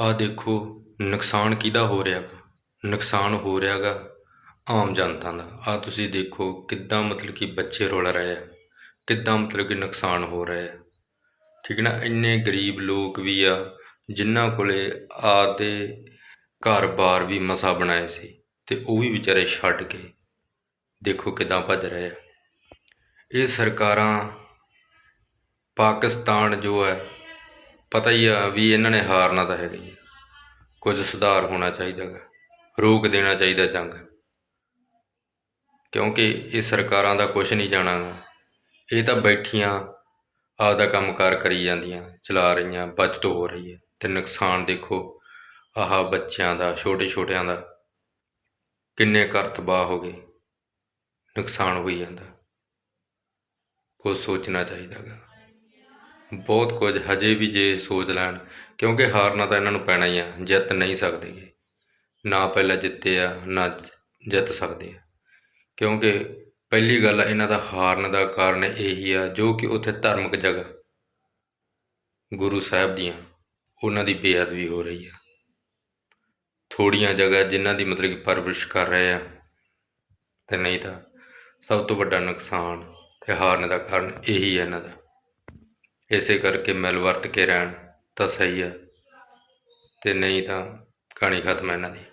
ਆਹ ਦੇਖੋ, ਨੁਕਸਾਨ ਕਿਹਦਾ ਹੋ ਰਿਹਾ ਨੁਕਸਾਨ ਹੋ ਰਿਹਾ ਗਾ ਆਮ ਜਨਤਾ ਦਾ। ਆਹ ਤੁਸੀਂ ਦੇਖੋ ਕਿੱਦਾਂ ਮਤਲਬ ਕਿ ਬੱਚੇ ਰੁਲ ਰਹੇ ਆ, ਕਿੱਦਾਂ ਮਤਲਬ ਕਿ ਨੁਕਸਾਨ ਹੋ ਰਿਹਾ ਹੈ ਠੀਕ ਨਾ, ਇੰਨੇ ਗਰੀਬ ਲੋਕ ਵੀ ਆ, ਜਿਨ੍ਹਾਂ ਕੋਲੇ ਆਪਦੇ ਘਰ-ਬਾਰ ਵੀ ਮਸਾ ਬਣਾਏ ਸੀ ਤੇ ਉਹ ਵੀ ਵਿਚਾਰੇ ਛੱਡ ਕੇ ਦੇਖੋ ਕਿੱਦਾਂ ਭੱਜ ਰਹੇ ਆ। ਇਹ ਸਰਕਾਰਾਂ ਪਾਕਿਸਤਾਨ ਜੋ ਹੈ ਪਤਾ ਹੀ ਆ ਵੀ ਇਹਨਾਂ ਨੇ ਹਾਰਨਾ ਤਾਂ ਹੈਗਾ। ਹੀ ਕੁਝ ਸੁਧਾਰ ਹੋਣਾ ਚਾਹੀਦਾ ਗਾ, ਰੋਕ ਦੇਣਾ ਚਾਹੀਦਾ ਜੰਗ। ਕਿਉਂਕਿ ਇਹ ਸਰਕਾਰਾਂ ਦਾ ਕੁਝ ਨਹੀਂ ਜਾਣਾ ਗਾ। ਇਹ ਤਾਂ ਬੈਠੀਆਂ ਆਪਦਾ ਕੰਮਕਾਰ ਕਰੀ ਜਾਂਦੀਆਂ, ਚਲਾ ਰਹੀਆਂ, ਬਚਤ ਹੋ ਰਹੀ ਹੈ। ਤੇ ਨੁਕਸਾਨ ਦੇਖੋ, ਆਹ ਬੱਚਿਆਂ ਦਾ ਛੋਟੇ ਛੋਟਿਆਂ ਦਾ। ਕਿੰਨੇ ਘਰ ਤਬਾਹ ਹੋ ਗਏ। ਨੁਕਸਾਨ ਹੋਈ ਜਾਂਦਾ। ਕੁਝ ਸੋਚਣਾ ਚਾਹੀਦਾ ਗਾ। ਬਹੁਤ ਕੁਝ ਹਜੇ ਵੀ ਜੇ ਸੋਚ ਲੈਣ, ਕਿਉਂਕਿ ਹਾਰਨਾ ਤਾਂ ਇਹਨਾਂ ਨੂੰ ਪੈਣਾ ਹੀ ਆ, ਜਿੱਤ ਨਹੀਂ ਸਕਦੇਗੇ। ਨਾ ਪਹਿਲਾਂ ਜਿੱਤੇ ਆ, ਨਾ ਜਿੱਤ ਸਕਦੇ ਆ। ਕਿਉਂਕਿ ਪਹਿਲੀ ਗੱਲ ਇਹਨਾਂ ਦਾ ਹਾਰਨ ਦਾ ਕਾਰਨ ਇਹੀ ਆ, ਜੋ ਕਿ ਉੱਥੇ ਧਾਰਮਿਕ ਜਗ੍ਹਾ, ਗੁਰੂ ਸਾਹਿਬ ਦੀਆਂ, ਉਹਨਾਂ ਦੀ ਬੇਅਦਬੀ ਹੋ ਰਹੀ ਆ। ਥੋੜੀਆਂ ਜਗ੍ਹਾ ਜਿਨ੍ਹਾਂ ਦੀ ਮਤਲਬ ਕਿ ਪਰਵਰਿਸ਼ ਕਰ ਰਹੇ ਆ, ਤੇ ਨਹੀਂ ਤਾਂ ਸਭ ਤੋਂ ਵੱਡਾ ਨੁਕਸਾਨ ਤੇ ਹਾਰਨ ਦਾ ਕਾਰਨ ਇਹੀ ਹੈ ਇਹਨਾਂ ਦਾ। ਇਸੇ ਕਰਕੇ ਮਿਲ ਵਰਤ ਕੇ ਰਹਿਣ ਤਾਂ ਸਹੀ ਹੈ ਅਤੇ ਨਹੀਂ ਤਾਂ ਕਹਾਣੀ ਖਤਮ ਹੈ ਇਹਨਾਂ ਦੀ।